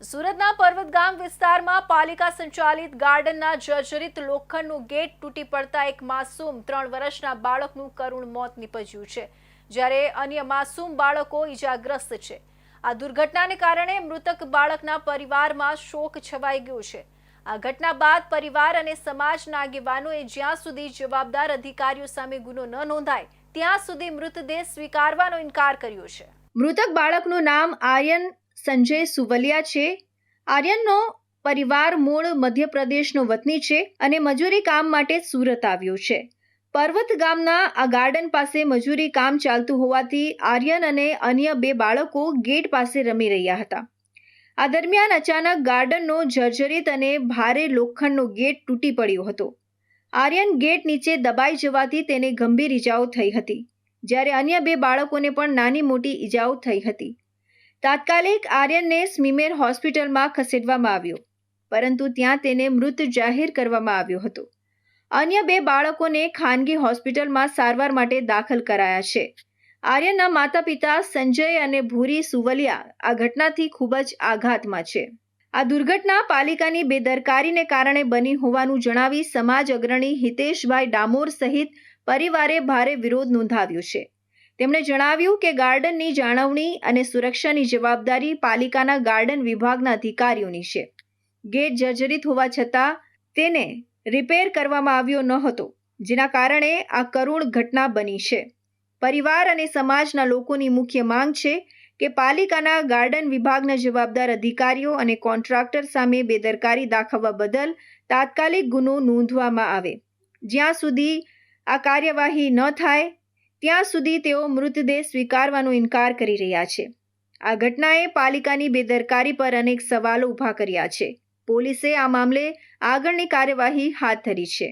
સુરતના પર્વતગામ વિસ્તારમાં પાલિકા સંચાલિત ગાર્ડનના જર્જરિત લોખંડનું ગેટ તૂટી પડતા એક માસૂમ ત્રણ વર્ષના બાળકનું કરુણ મોત નીપજ્યું છે, જ્યારે અન્ય માસૂમ બાળકો ઈજાગ્રસ્ત છે. આ દુર્ઘટનાને કારણે મૃતક બાળકના પરિવારમાં શોક છવાઈ ગયો છે. આ ઘટના બાદ પરિવાર અને સમાજના આગેવાનોએ જ્યાં સુધી જવાબદાર અધિકારીઓ સામે ગુનો ન નોંધાય, ત્યાં સુધી મૃતદેહ સ્વીકારવાનો ઇનકાર કર્યો છે. મૃતક બાળકનું નામ આર્યન સંજય સુવલિયા છે. આર્યનનો પરિવાર મૂળ મધ્યપ્રદેશનો વતની છે અને મજૂરી કામ માટે સુરત આવ્યો છે. પર્વત ગામના આ ગાર્ડન પાસે મજૂરી કામ ચાલતું હોવાથી આર્યન અને અન્ય બે બાળકો ગેટ પાસે રમી રહ્યા હતા. આ દરમિયાન અચાનક ગાર્ડનનો જર્જરિત અને ભારે લોખંડનો ગેટ તૂટી પડ્યો હતો. આર્યન ગેટ નીચે દબાઈ જવાથી તેને ગંભીર ઈજાઓ થઈ હતી, જ્યારે અન્ય બે બાળકોને પણ નાની મોટી ઈજાઓ થઈ હતી. તાત્કાલિક આર્યનને સ્મીમેર હોસ્પિટલમાં ખસેડવામાં આવ્યો, પરંતુ ત્યાં તેને મૃત જાહેર કરવામાં આવ્યો હતો. અન્ય બે બાળકોને ખાનગી હોસ્પિટલમાં સારવાર માટે દાખલ કરાયા છે. આર્યનના માતા પિતા સંજય અને ભૂરી સુવલિયા આ ઘટનાથી ખૂબ જ આઘાતમાં છે. આ દુર્ઘટના પાલિકાની બેદરકારીને કારણે બની હોવાનું જણાવી સમાજ અગ્રણી હિતેશભાઈ ડામોર સહિત પરિવારે ભારે વિરોધ નોંધાવ્યો છે. તેમણે જણાવ્યું કે ગાર્ડનની જાળવણી અને સુરક્ષાની જવાબદારી પાલિકાના ગાર્ડન વિભાગના અધિકારીઓની છે. ગેટ જર્જરિત હોવા છતાં તેને રિપેર કરવામાં આવ્યો ન હતો, જેના કારણે આ કરુણ ઘટના બની છે. પરિવાર અને સમાજના લોકોની મુખ્ય માંગ છે કે પાલિકાના ગાર્ડન વિભાગના જવાબદાર અધિકારીઓ અને કોન્ટ્રાક્ટર સામે બેદરકારી દાખવવા બદલ તાત્કાલિક ગુનો નોંધવામાં આવે. જ્યાં સુધી આ કાર્યવાહી ન થાય ત્યાં સુધી તેઓ મૃતદેહ સ્વીકારવાનો ઇનકાર કરી રહ્યા છે. આ ઘટનાએ પાલિકાની બેદરકારી પર અનેક સવાલો ઊભા કર્યા છે. પોલીસે આ મામલે આગળની કાર્યવાહી હાથ ધરી છે.